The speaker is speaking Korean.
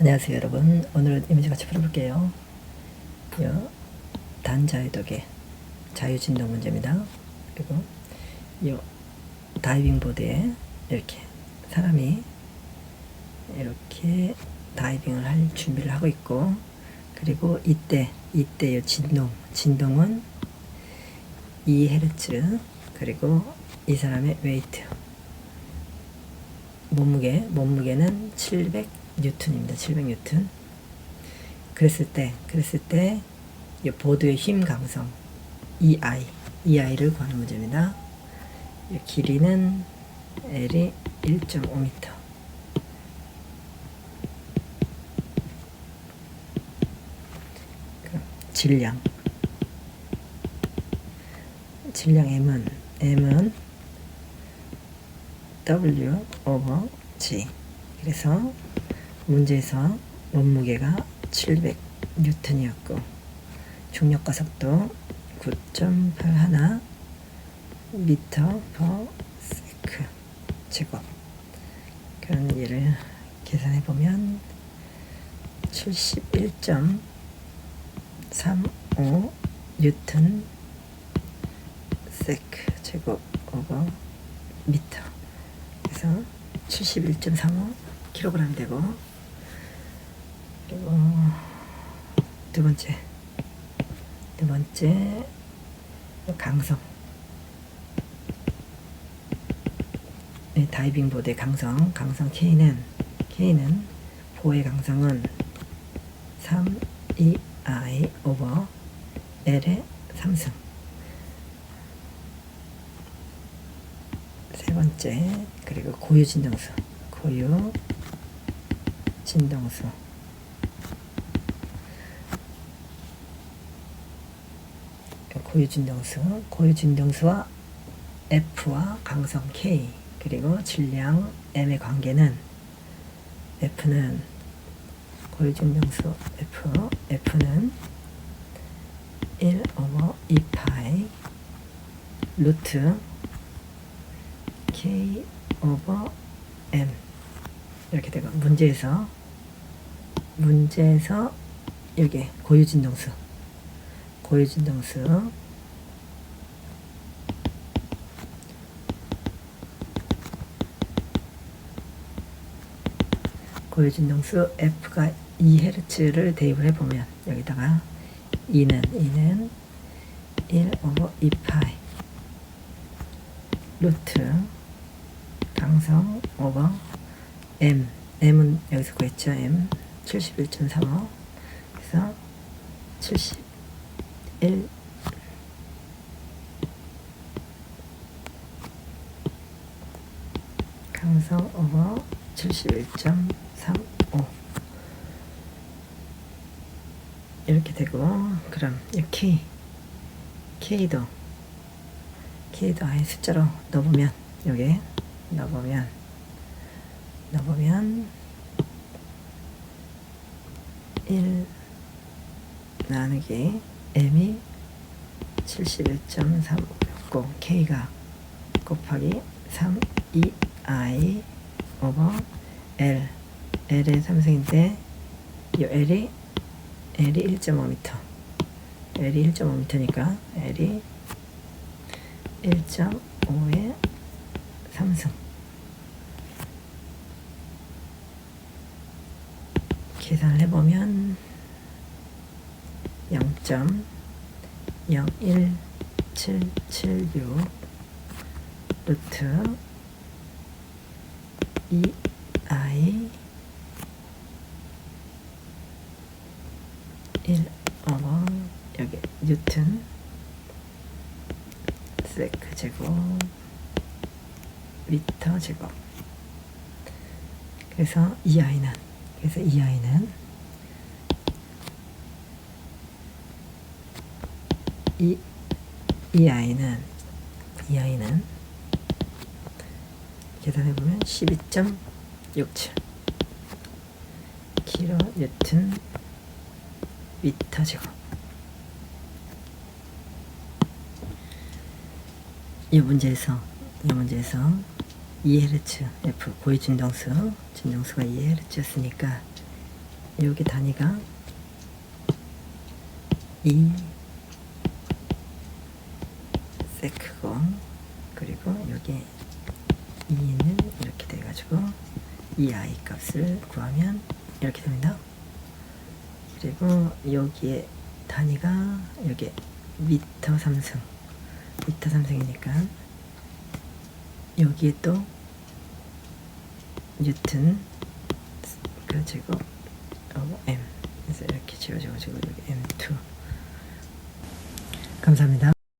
안녕하세요 여러분. 오늘은 이미지 같이 풀어볼게요. 요 단자유도계 자유진동 문제입니다. 그리고 요 다이빙 보드에 이렇게 사람이 이렇게 다이빙을 할 준비를 하고 있고 그리고 이때 이때 요 진동 진동은 2헤르츠 그리고 이 사람의 웨이트. 몸무게 몸무게는 700 뉴턴입니다. 700 뉴턴. 그랬을 때 그랬을 때 이 보드의 힘 강성 EI EI를 구하는 문제입니다. 이 길이는 L이 1.5m. 그럼 질량 질량 M은 M은 W over G 그래서 문제에서 몸무게가 700 뉴턴이었고 중력과 속도 9.81 미터 퍼 세크 제곱. 그런 예를 계산해 보면 71.35 뉴턴 세크 제곱 오버 미터. 그래서 71.35 킬로그램 되고 그리고 두 번째. 두 번째. 강성. 네, 다이빙 보드의 강성. 강성 K는 K는 보의 강성은 3 2 I 오버 L의 3승. 세 번째 그리고 고유 진동수. 고유 진동수 고유 진동수 고유 진동수와 F와 강성 K 그리고 질량 M의 관계는 F는 고유 진동수 F F는 1 오버 2파이 루트 K 오버 M. 이렇게 되고 문제에서 문제에서 여기 고유 진동수 고유 진동수. 고유 진동수 F가 2Hz를 대입을 해보면 여기다가 2는 2는 1 오버 2파이 루트 강성 오버 M. M은 여기서 구했죠 M. 71.35 그래서 71 강성 오버 71.35 이렇게 되고 그럼 이 K. K도 K도 아예 숫자로 넣어보면 여기 넣어보면 넣어보면 1 나누기 M이 71.35였고 K가 곱하기 3 2 I 오버 L. L의 삼성인데 이 L이 L이 1.5m L이 1.5m니까 L이 1.5의 삼성. 계산을 해보면 0.01776 루트 2i 1 어머 여기 뉴튼 세크 제곱 미터 제곱. 그래서 이 아이는 그래서 이 아이는 이, 이 아이는 이 아이는 계산해 보면 12.67 킬로 뉴튼 미터 제곱. 이 문제에서 이 문제에서 2Hz F 고유 진동수 진동수가 2Hz였으니까 여기 단위가 2 세크고 그리고 여기 2는 이렇게 돼가지고 이 i 값을 구하면 이렇게 됩니다. 그리고 여기에 단위가 여기 미터 삼승 미터 삼승이니까 여기에 또 뉴튼 그 제곱 어, m 그래서 이렇게 지워져가지고 여기 m2 감사합니다.